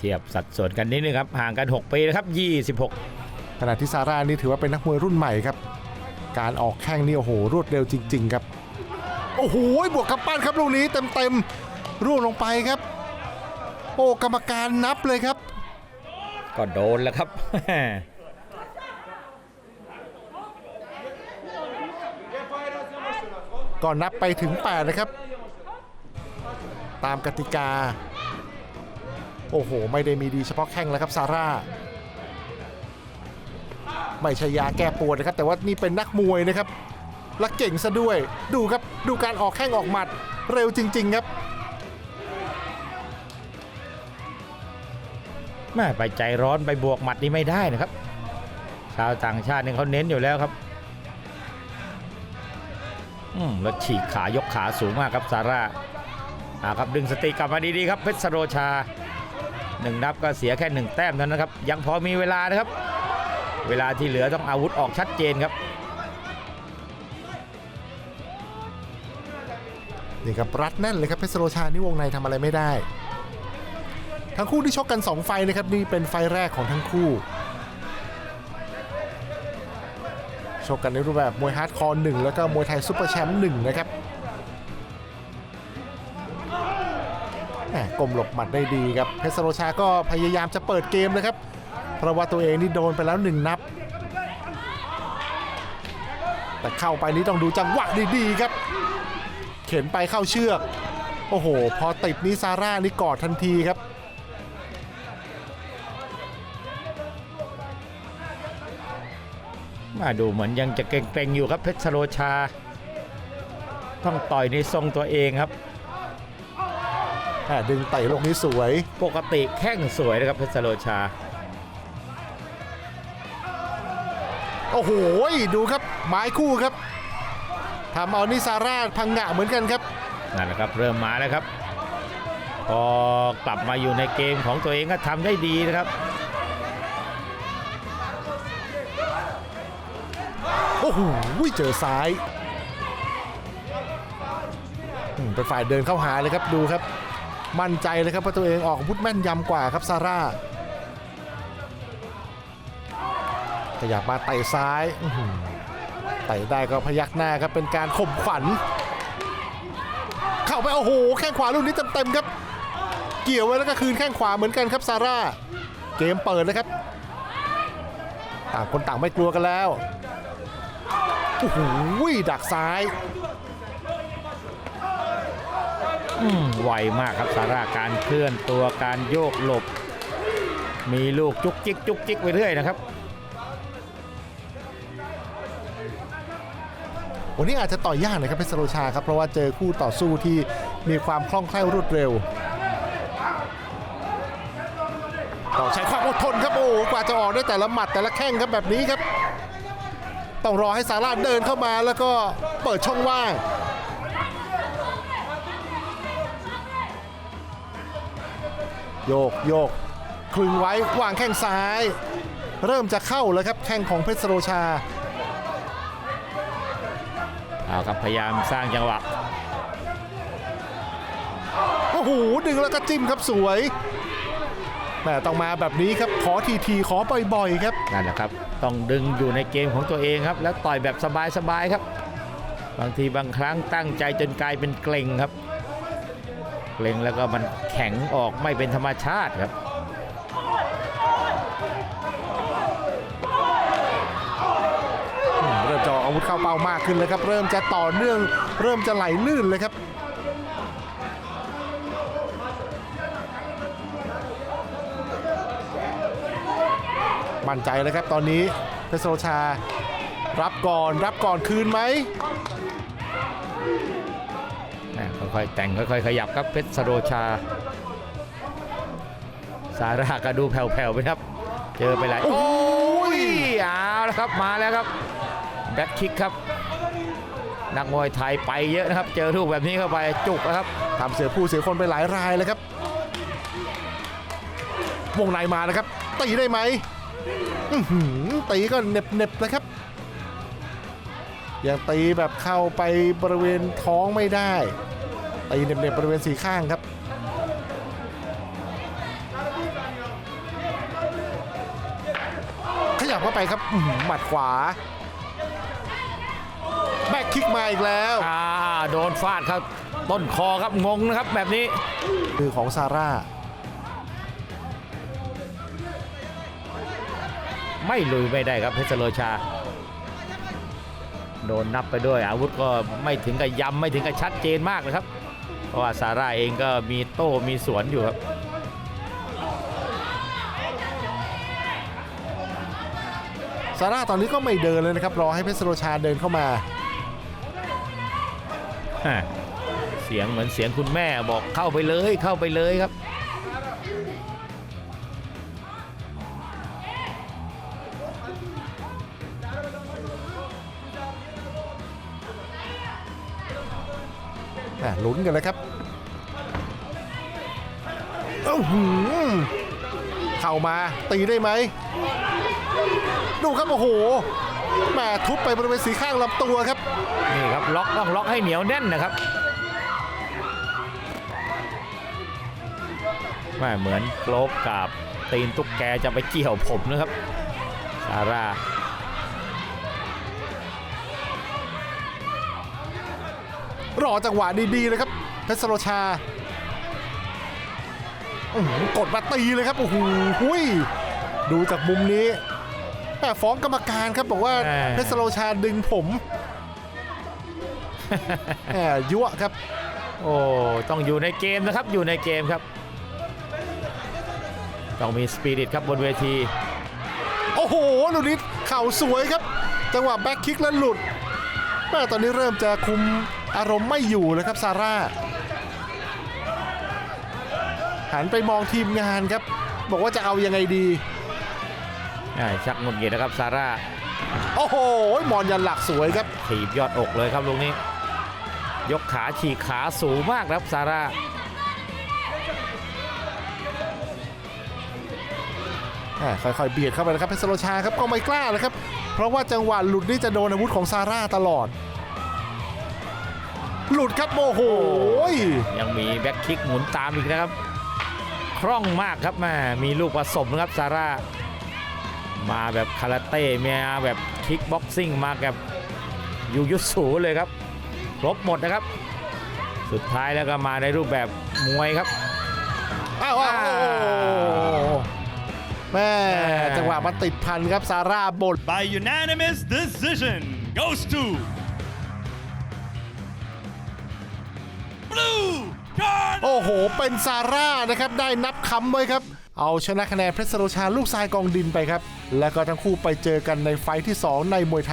เทียบสัดส่วนกันนิดนึงครับห่างกัน 6 ปีนะครับ 26 ขณะที่ซาร่านี่ถือว่าเป็นนักมวยรุ่นใหม่ครับ การออกแข้งนี่โอ้โหรวดเร็วจริง ๆ ครับ โอ้โหบวกกับปั้นครับลูกนี้เต็มๆร่วงลงไปครับ โอ้กรรมการนับเลยครับ ก็โดนแล้วครับก่อนนับไปถึง8นะครับ ตามกติกา โอ้โห ไม่ได้มีดีเฉพาะแข้งแล้วครับซาร่าไม่ใช่ยาแก้ปวดนะครับ แต่ว่านี่เป็นนักมวยนะครับและเก่งซะด้วย ดูครับดูการออกแข้งออกหมัดเร็วจริง ๆ ครับแม่ไปใจร้อนไปบวกหมัดนี่ไม่ได้นะครับ ชาวต่างชาติเนี่ยเขาเน้นอยู่แล้วครับ อืมแล้วฉีกขายกขาสูงมากครับซาร่าอ่าครับดึงสติกลับมาดีๆครับเพชรสโรชา หนึ่งนับก็เสียแค่หนึ่งแต้มเท่านั้นครับยังพอมีเวลานะครับ เวลาที่เหลือต้องอาวุธออกชัดเจนครับนี่ครับรัดแน่นเลยครับเพชรโรชานี่วงในทำอะไรไม่ได้ ทั้งคู่ที่ชกกัน 2 ไฟนะครับนี่เป็นไฟแรกของทั้งคู่ชกกันในรูปแบบมวยฮาร์ดคอร์หนึ่งแล้วก็มวยไทยซุปเปอร์แชมป์หนึ่งนะครับ ม่กลมหลบหมัดได้ดีครับเพชรโรชาก็พยายามจะเปิดเกมนะครับ เพราะว่าตัวเองนี่โดนไปแล้วหนึ่งนับ แต่เข้าไปนี้ต้องดูจังหวะดีๆครับ เข็นไปเข้าเชือก โอ้โห พอติดนี้ซาร่านี่กอดทันทีครับมาดูเหมือนยังจะเกรงๆอยู่ครับเพชรโรชา ต้องต่อยในทรงตัวเองครับ ดึงไต่ลงนี้สวย ปกติแข้งสวยนะครับเพชรสโรชา โอ้โห ดูครับไม้คู่ครับทำเอานิซาร่าพังงะเหมือนกันครับ นั่นแหละครับเริ่มมาแล้วครับ พอกลับมาอยู่ในเกมของตัวเองก็ทำได้ดีนะครับ โอ้โหเจอซ้ายอืมเป็นฝ่ายเดินเข้าหาเลยครับดูครับ มั่นใจเลยครับว่าตัวเองออกอาวุธแม่นยำกว่าครับซาร่าขยับมาเตะซ้ายอื้อหือเตะได้ก็พยักหน้าครับเป็นการข่มขวัญเข้าไปโอ้โหแข้งขวาลูกนี้เต็มๆครับ เกี่ยวไว้แล้วก็คืนแข้งขวาเหมือนกันครับซาร่าเกมเปิดนะครับ ต่างคนต่างไม่กลัวกันแล้วโอ้โหดักซ้าย ไวมากครับซาร่าการเคลื่อนตัวการโยกหลบ มีลูกจุกจิกจุกจิกไปเรื่อยนะครับ วันนี้อาจจะต่อยยากนะครับเพชรโรชาครับ เพราะว่าเจอคู่ต่อสู้ที่มีความคล่องแคล่วรวดเร็วต้องใช้ความอดทนครับโอ้กว่าจะออกได้แต่ละหมัดแต่ละแข้งครับแบบนี้ครับ ต้องรอให้ซาร่าเดินเข้ามาแล้วก็เปิดช่องว่าง โยกโยกคลึงไว้วางแข้งซ้าย เริ่มจะเข้าแล้วครับแข้งของเพชรโรชาเอาครับพยายามสร้างจังหวะโอ้โหดึงแล้วก็จิ้มครับสวยแหม่ต้องมาแบบนี้ครับขอทีทีๆขอบ่อยๆครับนั่นแหละครับต้องดึงอยู่ในเกมของตัวเองครับ แล้วต่อยแบบสบายๆครับ บางทีบางครั้งตั้งใจจนกลายเป็นเกรงครับ เกรงแล้วก็มันแข็งออกไม่เป็นธรรมชาติครับเริ่มจะออกอาวุธเข้าเป้ามากขึ้นเลยครับ เริ่มจะต่อเนื่อง เริ่มจะไหลลื่นเลยครับมั่นใจเลยครับตอนนี้เพชรโรชา รับก่อนรับก่อนคืนไหม ค่อยๆแต่งค่อยๆขยับครับเพชรสโรชาซาร่าก็ดูแผ่วๆไปครับ เจอไปหลายโอ้โอ้ยยเอาแล้วครับมาแล้วครับแบ็คคิกครับ นักมวยไทยไปเยอะนะครับ เจอลูกแบบนี้เข้าไปจุกนะครับทำเสียผู้เสียคนไปหลายรายเลยครับ วงในมานะครับตีได้ไหมอื้อหือตีก็เหน็บเน็บๆเลยครับ ยังตีแบบเข้าไปบริเวณท้องไม่ได้ ตีเด็บๆบริเวณสีข้างครับขยับเข้าไปครับหมัดขวา แบ็คคิกมาอีกแล้วโดนฟาดครับ ต้นคอครับงงนะครับแบบนี้คือของซาร่า ไม่ลุยไม่ได้ครับเพชรโลชา โดนนับไปด้วยอาวุธก็ไม่ถึงกับยำไม่ถึงกับชัดเจนมากเลยครับ เพราะว่าซาร่าเองก็มีโต้มีสวนอยู่ครับซาร่าตอนนี้ก็ไม่เดินเลยนะครับ รอให้เพชรโรชาเดินเข้ามาฮะเสียงเหมือนเสียงคุณแม่บอกเข้าไปเลยเข้าไปเลยครับ อะลุ้นกันเลยครับโอ้โหอเข้ามาตีได้ไหม ดูครับโอ้โหแหมาทุบไปบริเวณสีข้างลำตัวครับ นี่ครับล็อกต้องล็อกให้เหนียวแน่นนะครับแม่เหมือนโกลบกับตีนตุ๊กแกจะไปเกี่ยวผมนะครับซาร่า รอจังหวะดีๆเลยครับเพชรโรชาอื้อหือกดมาตีเลยครับโอ้โหหุยดูจากมุมนี้แหม่ฟ้องกรรมการครับบอกว่าเพชรโรชาดึงผมแหมยั่วครับ โอ้ต้องอยู่ในเกมนะครับอยู่ในเกมครับ ต้องมีสปิริตครับบนเวที โอ้โหลูกนี้เข่าสวยครับ จังหวะแบ็คคิกแล้วหลุดแม่ตอนนี้เริ่มจะคุม อารมณ์ไม่อยู่เลยครับซาร่าหันไปมองทีมงานครับ บอกว่าจะเอายังไงดีอ่าชักหงุดหงิดนะครับซาร่าโอ้โหมอนยันหลักสวยครับถีบยอดอกเลยครับลูกนี้ ยกขาฉีกขาสูงมากครับซาร่าอ่าค่อยๆเบียดเข้าไปนะครับเพชรโรชาครับก็ไม่กล้าเลยครับ เพราะว่าจังหวะหลุดนี่จะโดนอาวุธของซาร่าตลอด หลุดครับโอ้โหยังมีแบ็คคิกหมุนตามอีกนะครับคล่องมากครับแม่มีลูกผสมนะครับซาร่ามาแบบคาราเต้มาแบบคิกบ็อกซิ่งมาแบบยูยุสูเลยครับครบหมดนะครับ สุดท้ายแล้วก็มาในรูปแบบมวยครับอ้าวอ้าวโอ้โหแม่จังหวะมันติดพันครับซาร่าบด by unanimous decision goes to blue card โอ้โห เป็นซาร่านะครับ ได้นับคำไว้ครับ เอาชนะคะแนนเพชรโรชาลูกทรายกองดินไปครับ และก็ทั้งคู่ไปเจอกันในไฟท์ที่ 2 ในมวยไทย